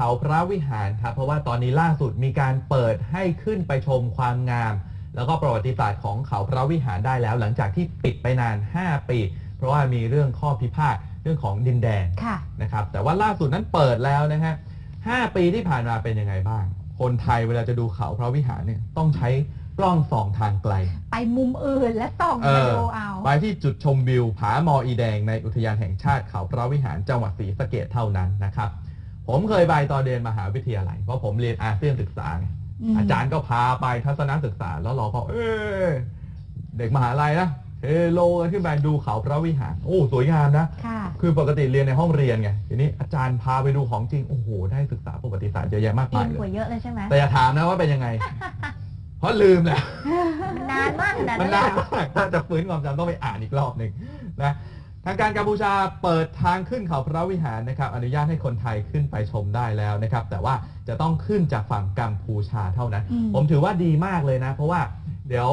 เขาพระวิหารครับเพราะว่าตอนนี้ล่าสุดมีการเปิดให้ขึ้นไปชมความงาม แล้วก็ประวัติศาสตร์ของเขาพระวิหารได้แล้ว หลังจากที่ปิดไปนาน 5 ปี เพราะว่ามีเรื่องข้อพิพาทเรื่องของดินแดนค่ะนะครับแต่ว่าล่าสุดนั้นเปิดแล้วนะฮะ5ปีที่ผ่านมาเป็นยังไงบ้าง คนไทยเวลาจะดูเขาพระวิหารเนี่ยต้องใช้กล้องส่องทางไกล ไปมุมอื่นและส่องเอมาอดูเอาไปที่จุดชมวิวผามออีแดงในอุทยานแห่งชาติเขาพระวิหารจังหวัดศรีสะเกษเท่านั้นนะครับ ผมเคยไปตอนเรียนมหาวิทยาลัย เพราะผมเรียนอาเซียนศึกษาไงมอาจารย์ก็พาไปทัศนศึกษา แล้วเราก็ เออเด็กมหาลัยนะเฮโลกันขึ้นไปดูเขาพระวิหาร โอ้สวยงามนะค่ะคือปกติเรียนในห้องเรียนไง ทีนี้อาจารย์พาไปดูของจริง โอ้โห ได้ศึกษาประวัติศาสตร์เยอะแยะมากอิมายนเลกว่ายเยอะเลยใช่ไหมแต่อย่าถามนะว่าเป็นยังไง เพราะลืมแล้วมันนานมากขนาดมันั้นนเลยนานเหรอมากถ้าจะฟื้นความจำต้องไปอ่านอีกรอบหนึ่งนะ ทางการกัมพูชาเปิดทางขึ้นเขาพระวิหารนะครับ อนุญาตให้คนไทยขึ้นไปชมได้แล้วนะครับ แต่ว่าจะต้องขึ้นจากฝั่งกัมพูชาเท่านั้นอืมผมถือว่าดีมากเลยนะ เพราะว่าเดี๋ยว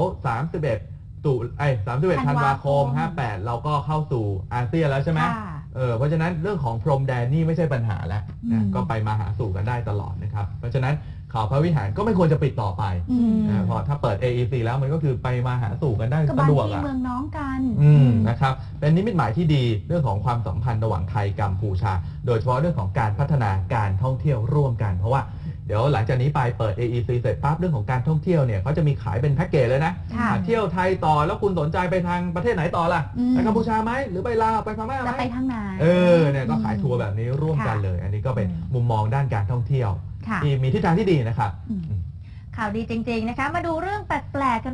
31ตุไอ้31ธันวาคม 58 เราก็เข้าสู่อาเซียนแล้วใช่ไหมค่ะ เออเพราะฉะนั้นเรื่องของพรมแดนนี่ไม่ใช่ปัญหาแล้วอืนะมก็ไปมาหาสู่กันได้ตลอดนะครับ เพราะฉะนั้นเขาพระวิหารก็ไม่ควรจะปิดต่อไปอืมนะเพราะถ้าเปิด AEC แล้วมันก็คือไปมาหาสู่กันได้ก็สะบ้านดวกพี่อะเมืองน้องกันอืมนะครับเป็นนิมิตหมายที่ดีเรื่องของความสัมพันธ์ระหว่างไทยกัมพูชา โดยเฉพาะเรื่องของการพัฒนาการท่องเที่ยวร่วมกัน เพราะว่า เดี๋ยวหลังจากนี้ไปเปิด AEC เสร็จปั๊บเรื่องของการท่องเที่ยวเนี่ยเขาจะมีขายเป็นแพ็กเกจเลยนะค่ะ อะเที่ยวไทยต่อแล้วคุณสนใจไปทางประเทศไหนต่อล่ะอืม ไปกัมพูชาไหมหรือไปลาวไปพม่าไหมจะไปทางไหน เออเนี่ยก็ขายทัวร์แบบนี้ร่วมกันค่ะ เลย อันนี้ก็เป็นอืมมุมมองด้านการท่องเที่ยวค่ะ ที่มีทิศทางที่ดีนะครับ อืมข่าวดีจริง ๆ นะคะ มาดูเรื่องแปลกๆกัน